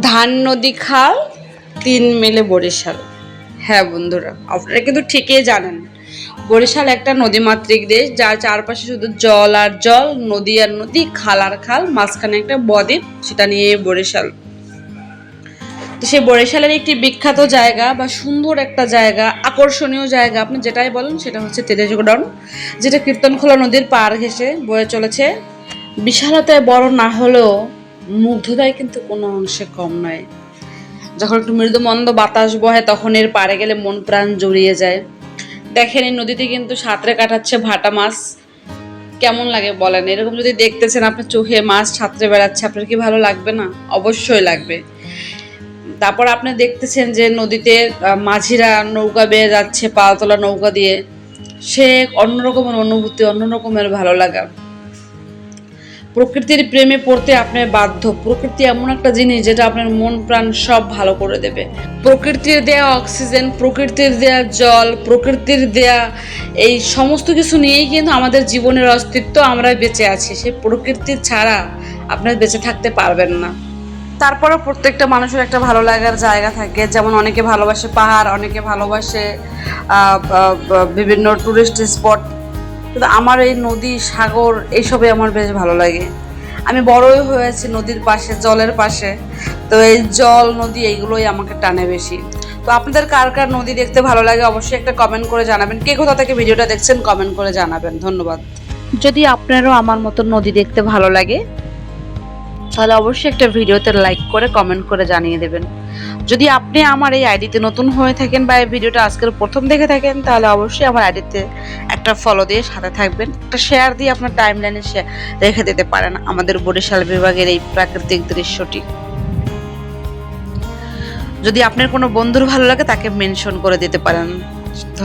ধান, নদী, খাল, তিন মেলে বরিশাল। হ্যাঁ বন্ধুরা, আপনারা কিন্তু ঠিকই জানেন। বরিশাল একটা নদীমাতৃক দেশ, যার চারপাশে শুধু জল আর জল, নদী আর নদী, খাল আর খাল, মাঝখানে একটা বদ্বীপ, সেটা নিয়ে বরিশাল। তো সেই বরিশালের একটি বিখ্যাত জায়গা বা সুন্দর একটা জায়গা, আকর্ষণীয় জায়গা, আপনি যেটাই বলেন, সেটা হচ্ছে তেজগোডাউন যেটা কীর্তনখোলা নদীর পার ঘেঁষে বয়ে চলেছে। বিশালতায় বড় না হলেও মুগ্ধতায় কিন্তু কোনো অংশে কম নয়। যখন একটু মৃদু মন্দ বাতাস বহে, তখন এর পাড়ে গেলে মন প্রাণ জড়িয়ে যায়। দেখেন, এই নদীতে কিন্তু সাঁতরে কাটাচ্ছে ভাটা মাছ। কেমন লাগে বলেন? এরকম যদি দেখতেছেন আপনার চোখে মাছ সাঁতরে বেড়াচ্ছে, আপনার কি ভালো লাগবে না? অবশ্যই লাগবে। তারপর আপনি দেখতেছেন যে নদীতে মাঝিরা নৌকা বেয়ে যাচ্ছে, পালতোলা নৌকা দিয়ে। সে অন্যরকমের অনুভূতি, অন্যরকমের ভালো লাগা। প্রকৃতির প্রেমে পড়তে আপনি বাধ্য। প্রকৃতি এমন একটা জিনিস যেটা আপনার মন প্রাণ সব ভালো করে দেবে। প্রকৃতির দেয়া অক্সিজেন, প্রকৃতির দেয়া জল, প্রকৃতির দেয়া এই সমস্ত কিছু নিয়েই কিন্তু আমাদের জীবনের অস্তিত্ব আমরা বেঁচে আছি। সেই প্রকৃতি ছাড়া আপনার বেঁচে থাকতে পারবেন না। তারপরেও প্রত্যেকটা মানুষের একটা ভালো লাগার জায়গা থাকে। যেমন অনেকে ভালোবাসে পাহাড়, অনেকে ভালোবাসে বিভিন্ন টুরিস্ট স্পট কিন্তু আমার এই নদী, সাগর এইসবে আমার বেশ ভালো লাগে। আমি বড়ই হয়েছি নদীর পাশে, জলের পাশে। তো এই জল, নদী এইগুলোই আমাকে টানে বেশি। তো আপনাদের কার কার নদী দেখতে ভালো লাগে অবশ্যই একটা কমেন্ট করে জানাবেন। কে কোথা থেকে ভিডিওটা দেখছেন কমেন্ট করে জানাবেন। ধন্যবাদ। যদি আপনারও আমার মতো নদী দেখতে ভালো লাগে, তাহলে অবশ্যই একটা ভিডিওতে লাইক করে কমেন্ট করে জানিয়ে দেবেন। যদি আপনি আমার এই আইডিতে নতুন হয়ে থাকেন বা এই ভিডিওটা আজকের প্রথম দেখে থাকেন, তাহলে অবশ্যই আমার আইডিতে একটা ফলো দিয়ে সাথে থাকবেন। একটা শেয়ার দিয়ে আপনার টাইম লাইনে রেখে দিতে পারেন আমাদের বরিশাল বিভাগের এই প্রাকৃতিক দৃশ্যটি। যদি আপনার কোনো বন্ধুর ভালো লাগে, তাকে মেনশন করে দিতে পারেন। ধন্যবাদ।